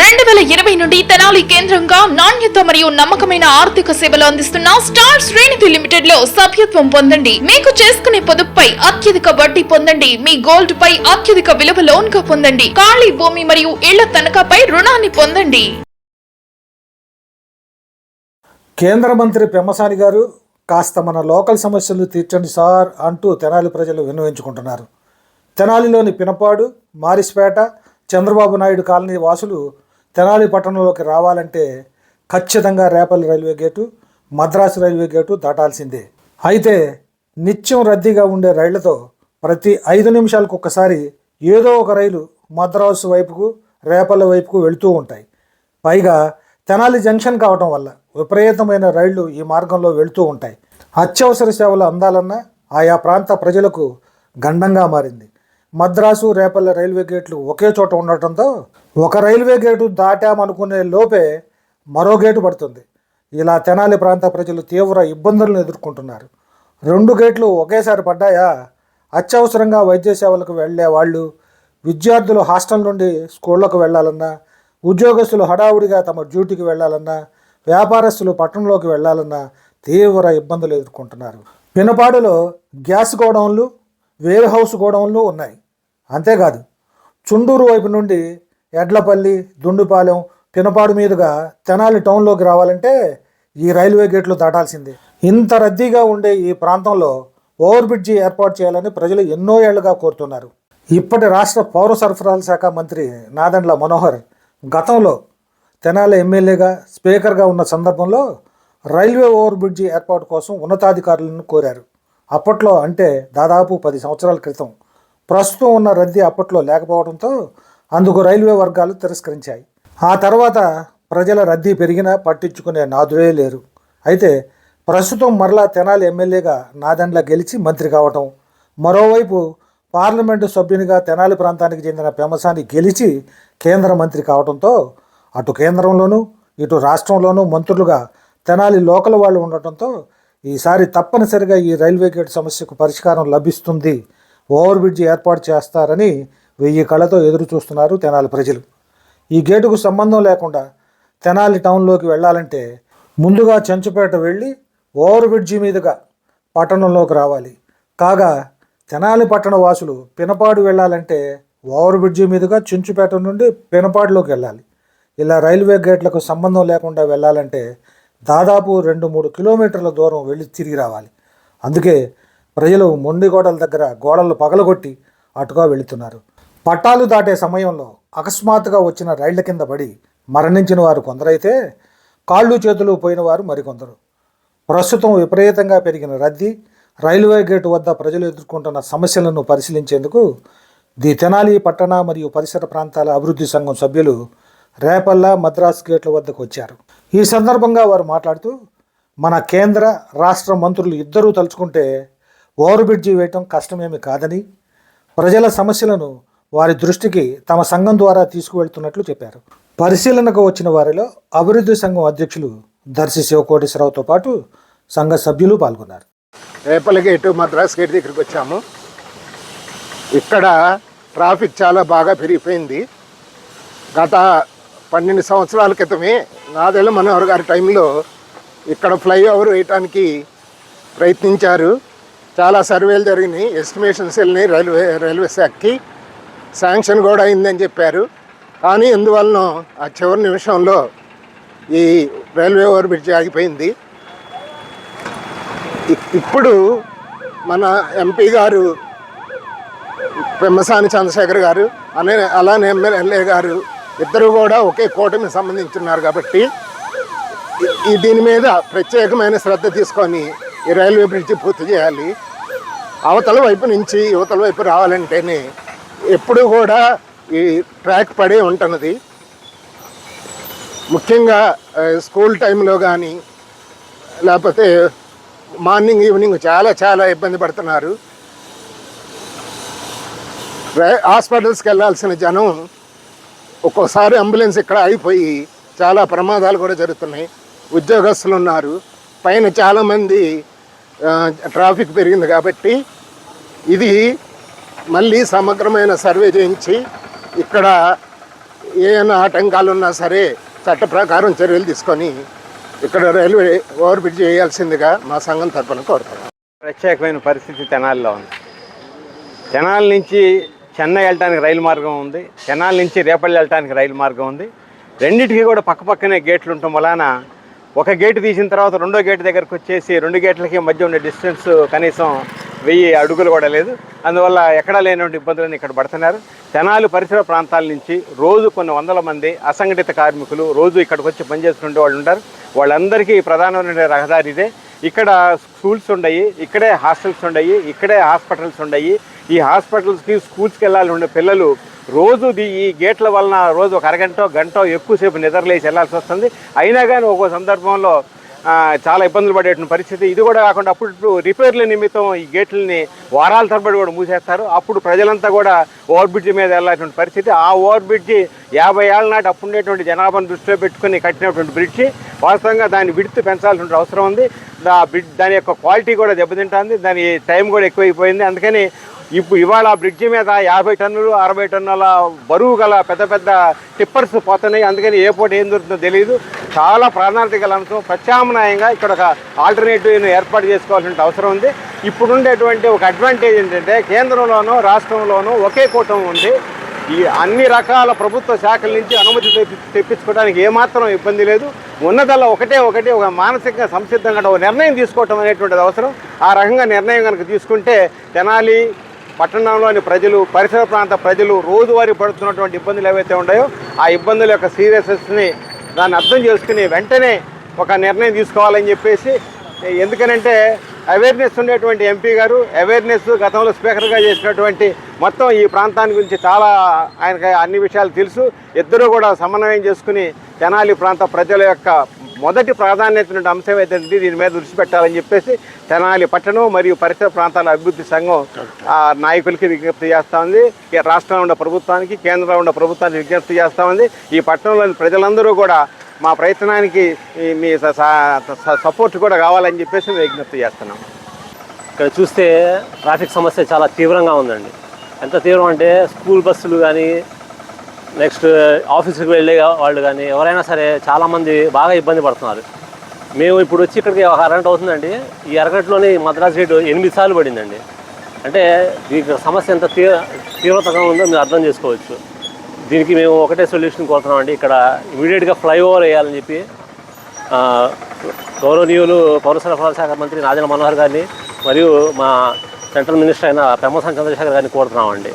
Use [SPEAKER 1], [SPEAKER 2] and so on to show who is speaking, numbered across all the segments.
[SPEAKER 1] రెండు వేల ఇరవై నుండి తెనాలి కేంద్రంగా నాణ్యత మరియు నమ్మకమైన ఆర్థిక సేవలు అందిస్తున్న స్టార్ శ్రేణిధి లిమిటెడ్లో సభ్యత్వం పొందండి. మీకు చేసుకునే పొదుపుపై అత్యధిక వడ్డీ పొందండి. మీ గోల్డ్ పై అత్యధిక విలువ లోన్గా పొందండి. ఖాళీ భూమి మరియు ఇళ్ళ తనఖాపై రుణాన్ని పొందండి.
[SPEAKER 2] కేంద్ర మంత్రి పెమ్మసాని గారు కాస్త మన లోకల్ సమస్యలు తీర్చండి సార్ అంటూ తెనాలి ప్రజలు విన్నవించుకుంటున్నారు. తెనాలిలోని పినపాడు మారిస్పేట చంద్రబాబు నాయుడు కాలనీ వాసులు తెనాలి పట్టణంలోకి రావాలంటే ఖచ్చితంగా Repalle railway gate Madras railway gate దాటాల్సిందే. అయితే నిత్యం రద్దీగా ఉండే రైళ్ళతో ప్రతి ఐదు నిమిషాలకు ఒక్కసారి ఏదో ఒక రైలు మద్రాసు వైపుకు రేపల్ల వైపుకు వెళుతూ ఉంటాయి. పైగా తెనాలి జంక్షన్ కావటం వల్ల విపరీతమైన రైళ్ళు ఈ మార్గంలో వెళుతూ ఉంటాయి. అత్యవసర సేవలు అందాలన్నా ఆయా ప్రాంత ప్రజలకు గండంగా మారింది. మద్రాసు రేపల్ల రైల్వే గేట్లు ఒకే చోట ఉండటంతో ఒక రైల్వే గేటు దాటామనుకునే లోపే మరో గేటు పడుతుంది. ఇలా తెనాలి ప్రాంత ప్రజలు తీవ్ర ఇబ్బందులను ఎదుర్కొంటున్నారు. రెండు గేట్లు ఒకేసారి పడ్డాయా? అత్యవసరంగా వైద్య సేవలకు వెళ్ళే వాళ్ళు విద్యార్థులు హాస్టల్ నుండి స్కూళ్ళకు వెళ్ళాలన్నా ఉద్యోగస్తులు హడావుడిగా తమ డ్యూటీకి వెళ్ళాలన్నా వ్యాపారస్తులు పట్టణంలోకి వెళ్ళాలన్నా తీవ్ర ఇబ్బందులు ఎదుర్కొంటున్నారు. పినపాడులో గ్యాస్ గోడౌన్లు వేర్ హౌస్ గోడౌన్లు ఉన్నాయి. అంతేకాదు చుండూరు వైపు నుండి ఎడ్లపల్లి దుండుపాలెం పినపాడు మీదుగా తెనాలి టౌన్లోకి రావాలంటే ఈ రైల్వే గేట్లు దాటాల్సిందే. ఇంత రద్దీగా ఉండే ఈ ప్రాంతంలో ఓవర్ బ్రిడ్జి ఏర్పాటు చేయాలని ప్రజలు ఎన్నో ఏళ్ళుగా కోరుతున్నారు. ఇప్పటి రాష్ట్ర పౌర సరఫరాల శాఖ మంత్రి నాదండ్ల మనోహర్ గతంలో తెనాలి ఎమ్మెల్యేగా స్పీకర్గా ఉన్న సందర్భంలో రైల్వే ఓవర్ బ్రిడ్జి ఏర్పాటు కోసం ఉన్నతాధికారులను కోరారు. అప్పట్లో అంటే దాదాపు పది సంవత్సరాల క్రితం ప్రస్తుతం ఉన్న రద్దీ అప్పట్లో లేకపోవడంతో అందుకు రైల్వే వర్గాలు తిరస్కరించాయి. ఆ తర్వాత ప్రజల రద్దీ పెరిగినా పట్టించుకునే నాదులే లేరు. అయితే ప్రస్తుతం మరలా తెనాలి ఎమ్మెల్యేగా నాదెండ్ల గెలిచి మంత్రి కావటం మరోవైపు పార్లమెంటు సభ్యునిగా తెనాలి ప్రాంతానికి చెందిన పెమసాని గెలిచి కేంద్ర మంత్రి కావడంతో అటు కేంద్రంలోనూ ఇటు రాష్ట్రంలోనూ మంత్రులుగా తెనాలి లోకల్ వాళ్ళు ఉండటంతో ఈసారి తప్పనిసరిగా ఈ రైల్వే గేట్ సమస్యకు పరిష్కారం లభిస్తుంది. ఓవర్ బ్రిడ్జ్ ఏర్పాటు చేస్తారని వెయ్యి కళ్ళతో ఎదురు చూస్తున్నారు తెనాలి ప్రజలు. ఈ గేటుకు సంబంధం లేకుండా తెనాలి టౌన్లోకి వెళ్ళాలంటే ముందుగా చెంచుపేట వెళ్ళి ఓవర్ బ్రిడ్జి మీదుగా పట్టణంలోకి రావాలి. కాగా తెనాలి పట్టణ వాసులు పినపాడు వెళ్ళాలంటే ఓవర్ బ్రిడ్జి మీదుగా చెంచుపేట నుండి పినపాడులోకి వెళ్ళాలి. ఇలా రైల్వే గేట్లకు సంబంధం లేకుండా వెళ్ళాలంటే దాదాపు రెండు మూడు కిలోమీటర్ల దూరం వెళ్ళి తిరిగి రావాలి. అందుకే ప్రజలు మొండిగోడల దగ్గర గోడలు పగలగొట్టి అటుగా వెళుతున్నారు. పట్టాలు దాటే సమయంలో అకస్మాత్తుగా వచ్చిన రైళ్ళ కింద పడి మరణించిన వారు కొందరైతే కాళ్ళు చేతులు పోయిన వారు మరికొందరు. ప్రస్తుతం విపరీతంగా పెరిగిన రద్దీ రైల్వే గేటు వద్ద ప్రజలు ఎదుర్కొంటున్న సమస్యలను పరిశీలించేందుకు ది తెనాలి పట్టణ మరియు పరిసర ప్రాంతాల అభివృద్ధి సంఘం సభ్యులు రేపల్ల మద్రాస్ గేట్ల వద్దకు వచ్చారు. ఈ సందర్భంగా వారు మాట్లాడుతూ మన కేంద్ర రాష్ట్ర మంత్రులు ఇద్దరూ తలుచుకుంటే ఓవర్ బ్రిడ్జి వేయటం కష్టమేమి కాదని ప్రజల సమస్యలను వారి దృష్టికి తమ సంఘం ద్వారా తీసుకువెళ్తున్నట్లు చెప్పారు. పరిశీలనకు వచ్చిన వారిలో అభివృద్ధి సంఘం అధ్యక్షులు దర్శి శివకోటేశ్వరరావుతో పాటు సంఘ సభ్యులు పాల్గొన్నారు.
[SPEAKER 3] రేపల గేటు మద్రాస్ గేట్ దగ్గరికి వచ్చాము. ఇక్కడ ట్రాఫిక్ చాలా బాగా పెరిగిపోయింది. గత పన్నెండు సంవత్సరాల క్రితమే నాదేళ్ళ మనోహర్ గారి టైంలో ఇక్కడ ఫ్లైఓవర్ వేయటానికి ప్రయత్నించారు. చాలా సర్వేలు జరిగినాయి ఎస్టిమేషన్స్ వెళ్ళినాయి రైల్వే రైల్వే శాఖకి శాంక్షన్ కూడా అయిందని చెప్పారు. కానీ ఎందువలన ఆ చివరి నిమిషంలో ఈ రైల్వే ఓవర్ బ్రిడ్జ్ ఆగిపోయింది. ఇప్పుడు మన ఎంపీ గారు పెమ్మసాని చంద్రశేఖర్ గారు అనే అలానే ఎమ్మెల్యే గారు ఇద్దరు కూడా ఒకే కూటమి సంబంధించున్నారు కాబట్టి ఈ- దీని మీద ప్రత్యేకమైన శ్రద్ధ తీసుకొని ఈ రైల్వే బ్రిడ్జ్ పూర్తి చేయాలి. అవతల వైపు నుంచి యువతల వైపు రావాలంటేనే ఎప్పుడు కూడా ఈ ట్రాక్ పడే ఉంటున్నది ముఖ్యంగా స్కూల్ టైంలో కానీ లేకపోతే మార్నింగ్ ఈవినింగ్ చాలా చాలా ఇబ్బంది పడుతున్నారు. హాస్పిటల్స్కి వెళ్ళాల్సిన జనం ఒక్కోసారి అంబులెన్స్ ఇక్కడ అయిపోయి చాలా ప్రమాదాలు కూడా జరుగుతున్నాయి. ఉద్యోగస్తులు ఉన్నారు. పైన చాలామంది ట్రాఫిక్ పెరిగింది కాబట్టి ఇది మళ్ళీ సమగ్రమైన సర్వే చేయించి ఇక్కడ ఏమైనా ఆటంకాలు ఉన్నా సరే చట్ట ప్రకారం చర్యలు తీసుకొని ఇక్కడ రైల్వే ఓవర్ బ్రిడ్జ్ చేయాల్సిందిగా మా సంఘం తరఫున కోరుతున్నాం.
[SPEAKER 4] ప్రత్యేకమైన పరిస్థితి తెనాలిలో ఉంది. తెనాలి నుంచి చెన్నై వెళ్ళటానికి రైలు మార్గం ఉంది. చెన్నాల నుంచి రేపల్లి వెళ్ళటానికి రైలు మార్గం ఉంది. రెండింటికి కూడా పక్క పక్కనే గేట్లు ఉండటం వలన ఒక గేటు తీసిన తర్వాత రెండో గేటు దగ్గరకు వచ్చేసి రెండు గేట్లకి మధ్య ఉండే డిస్టెన్స్ కనీసం వెయ్యి అడుగులు కూడా లేదు. అందువల్ల ఎక్కడా లేనటువంటి ఇబ్బందులను ఇక్కడ పడుతున్నారు. జనాలు పరిసర ప్రాంతాల నుంచి రోజు కొన్ని వందల మంది అసంఘటిత కార్మికులు రోజు ఇక్కడికి వచ్చి పనిచేసుకునే వాళ్ళు ఉంటారు. వాళ్ళందరికీ ప్రధానమైన రహదారి ఇదే. ఇక్కడ స్కూల్స్ ఉండయి ఇక్కడే హాస్టల్స్ ఉన్నాయి ఇక్కడే హాస్పిటల్స్ ఉండయి. ఈ హాస్పిటల్స్కి స్కూల్స్కి వెళ్ళాలి ఉండే పిల్లలు రోజు ది- ఈ గేట్ల వలన రోజు ఒక అరగంట గంట ఎక్కువసేపు నిద్రలేసి వెళ్ళాల్సి వస్తుంది. అయినా కానీ ఒక్కో సందర్భంలో చాలా ఇబ్బందులు పడేటువంటి పరిస్థితి. ఇది కూడా కాకుండా అప్పుడు రిపేర్ల నిమిత్తం ఈ గేట్లని వారాల తరబడి కూడా మూసేస్తారు. అప్పుడు ప్రజలంతా కూడా ఓవర్ బ్రిడ్జ్ మీద వెళ్ళాల్సిన పరిస్థితి. ఆ ఓవర్ బ్రిడ్జి యాభై ఏళ్ళ నాటి అప్పుడు ఉండేటువంటి జనాభాను దృష్టిలో పెట్టుకుని కట్టినటువంటి బ్రిడ్జి వాస్తవంగా దాని విడుతు పెంచాల్సిన అవసరం ఉంది. దా బ్రిడ్జ్ దాని యొక్క క్వాలిటీ కూడా దెబ్బతింటుంది దాని టైం కూడా ఎక్కువైపోయింది. అందుకని ఇప్పుడు ఇవాళ బ్రిడ్జి మీద యాభై టన్నులు అరవై టన్నుల బరువు గల పెద్ద పెద్ద టిప్పర్స్ పోతున్నాయి. అందుకని ఏ పూట ఏం దొరుకుతుందో తెలియదు చాలా ప్రాధాన్యత గల అంశం. ప్రత్యామ్నాయంగా ఇక్కడ ఒక ఆల్టర్నేటివ్ను ఏర్పాటు చేసుకోవాల్సిన అవసరం ఉంది. ఇప్పుడు ఉండేటువంటి ఒక అడ్వాంటేజ్ ఏంటంటే కేంద్రంలోనూ రాష్ట్రంలోనూ ఒకే కూటమి ఉంది. ఈ అన్ని రకాల ప్రభుత్వ శాఖల నుంచి అనుమతి తెప్పి తెప్పించుకోవడానికి ఏమాత్రం ఇబ్బంది లేదు. ఉన్నదల్లా ఒకటే ఒకటి ఒక మానసికంగా సంసిద్ధంగా ఒక నిర్ణయం తీసుకోవటం అనేటువంటిది అవసరం. ఆ రకంగా నిర్ణయం కనుక తీసుకుంటే తెనాలి పట్టణంలోని ప్రజలు పరిసర ప్రాంత ప్రజలు రోజువారీ పడుతున్నటువంటి ఇబ్బందులు ఏవైతే ఉన్నాయో ఆ ఇబ్బందుల యొక్క సీరియస్నెస్ని దాన్ని అర్థం చేసుకుని వెంటనే ఒక నిర్ణయం తీసుకోవాలని చెప్పేసి ఎందుకనంటే అవేర్నెస్ ఉండేటువంటి ఎంపీ గారు అవేర్నెస్ గతంలో స్పీకర్గా చేసినటువంటి మొత్తం ఈ ప్రాంతాన్ని గురించి చాలా ఆయనకి అన్ని విషయాలు తెలుసు. ఇద్దరు కూడా సమన్వయం చేసుకుని తెనాలి ప్రాంత ప్రజల యొక్క మొదటి ప్రాధాన్యత అంశం అయితే దీని మీద దృష్టి పెట్టాలని చెప్పేసి తెనాలి పట్టణం మరియు పరిసర ప్రాంతాల అభివృద్ధి సంఘం ఆ నాయకులకి విజ్ఞప్తి చేస్తూ ఉంది. రాష్ట్రంలో ఉన్న ప్రభుత్వానికి కేంద్రంలో ఉన్న ప్రభుత్వానికి విజ్ఞప్తి చేస్తూ ఉంది. ఈ పట్టణంలోని ప్రజలందరూ కూడా మా ప్రయత్నానికి మీ సపోర్ట్ కూడా కావాలని చెప్పేసి విజ్ఞప్తి చేస్తున్నాం.
[SPEAKER 5] ఇక్కడ చూస్తే ట్రాఫిక్ సమస్య చాలా తీవ్రంగా ఉందండి. ఎంత తీవ్రం అంటే స్కూల్ బస్సులు కానీ నెక్స్ట్ ఆఫీస్కి వెళ్ళే వాళ్ళు కానీ ఎవరైనా సరే చాలామంది బాగా ఇబ్బంది పడుతున్నారు. మేము ఇప్పుడు వచ్చి ఇక్కడికి ఒక అరగంట అవుతుందండి. ఈ అరగంటలోనే మద్రాస్ రేటు ఎనిమిది సార్లు పడిందండి. అంటే దీనికి సమస్య ఎంత తీవ్ర తీవ్రతగా ఉందో మీరు అర్థం చేసుకోవచ్చు. దీనికి మేము ఒకటే సొల్యూషన్ కోరుతున్నామండి. ఇక్కడ ఇమీడియట్గా ఫ్లైఓవర్ వేయాలని చెప్పి గౌరవనీయులు పౌర సరఫరాల శాఖ మంత్రి నాదెండ్ల మనోహర్ గారిని మరియు మా సెంట్రల్ మినిస్టర్ అయిన పెమ్మసాని చంద్రశేఖర్ గారిని కోరుతున్నామండి.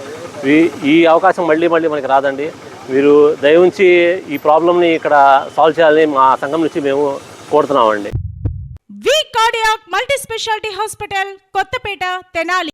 [SPEAKER 5] ఈ ఈ అవకాశం మళ్ళీ మళ్ళీ మనకి రాదండి. మీరు దయవుంచి ఈ ప్రాబ్లమ్ని ఇక్కడ సాల్వ్ చేయాలని మా సంఘం నుంచి మేము కోరుతున్నామండి.
[SPEAKER 6] V cardiac multi speciality hospital Kothapeta Tenali.